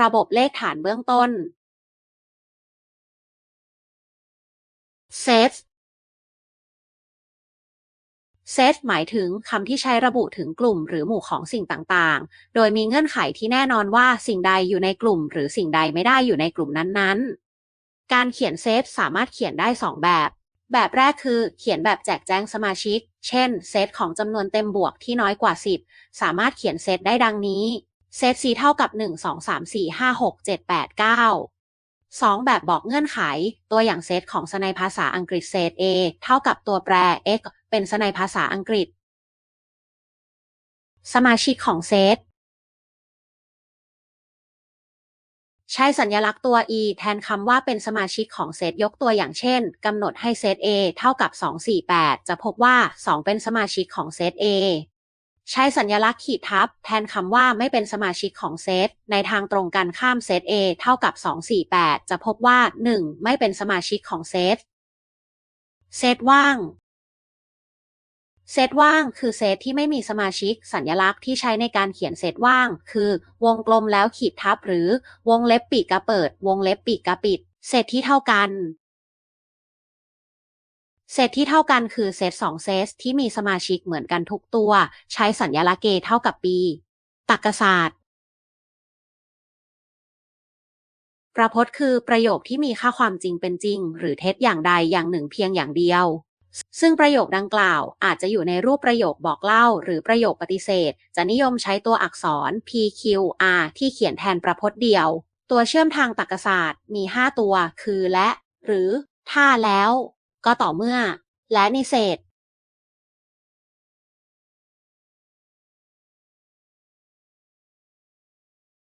ระบบเลขฐานเบื้องต้น set set หมายถึงคำที่ใช้ระบุถึงกลุ่มหรือหมู่ของสิ่งต่างๆ โดยมีเงื่อนไขที่แน่นอนว่าสิ่งใดอยู่ในกลุ่ม หรือสิ่งใดไม่ได้อยู่ในกลุ่มนั้นๆ การเขียนเซตสามารถเขียนได้ 2 แบบแบบแรกคือเขียนแบบแจกแจงสมาชิก เช่น เซตของจำนวนเต็มบวกที่น้อยกว่า 10 สามารถเขียนเซตได้ดังนี้ เซต c เท่ากับ 1 2 3 4 5 6 7 8 9 2 แบบบอกเงื่อนไข ตัวอย่างเซตของสในภาษาอังกฤษเซต A เท่ากับตัวแปร x เป็นสในภาษาอังกฤษ สมาชิกของเซต ใช้สัญลักษณ์ตัว e แทนคำว่าเป็นสมาชิกของเซตยกตัวอย่างเช่นกำหนดให้เซต A เท่ากับ 248 จะพบว่า 2 เป็นสมาชิกของเซต A ใช้สัญลักษณ์ขีดทับ แทนคำว่าไม่เป็นสมาชิกของเซตในทางตรงกันข้ามเซต A เท่ากับ 248 จะพบว่า 1 ไม่เป็นสมาชิกของเซตเซตว่าง เซตว่างคือเซตที่ไม่มีสมาชิก สัญลักษณ์ที่ใช้ในการเขียนเซตว่าง คือ วงกลมแล้วขีดทับหรือวงเล็บปีกกระเปิด วงเล็บปีกกระปิด เซตที่เท่ากัน เซตที่เท่ากันคือเซตสองเซตที่มีสมาชิกเหมือนกันทุกตัว ใช้สัญลักษณ์เท่ากับ B ตรรกศาสตร์ ประพจน์คือประโยคที่มีค่าความจริงเป็นจริง หรือเท็จอย่างใดอย่างหนึ่งเพียงอย่างเดียว ซึ่งประโยคดังกล่าวอาจจะอยู่ในรูปประโยคบอกเล่า หรือประโยคปฏิเสธ จะนิยมใช้ตัวอักษร p q r ที่เขียนแทนประพจน์เดียว ตัวเชื่อมทางตรรกศาสตร์มี 5 ตัว คือและ หรือ ถ้าแล้ว ก็ต่อเมื่อและในเศษ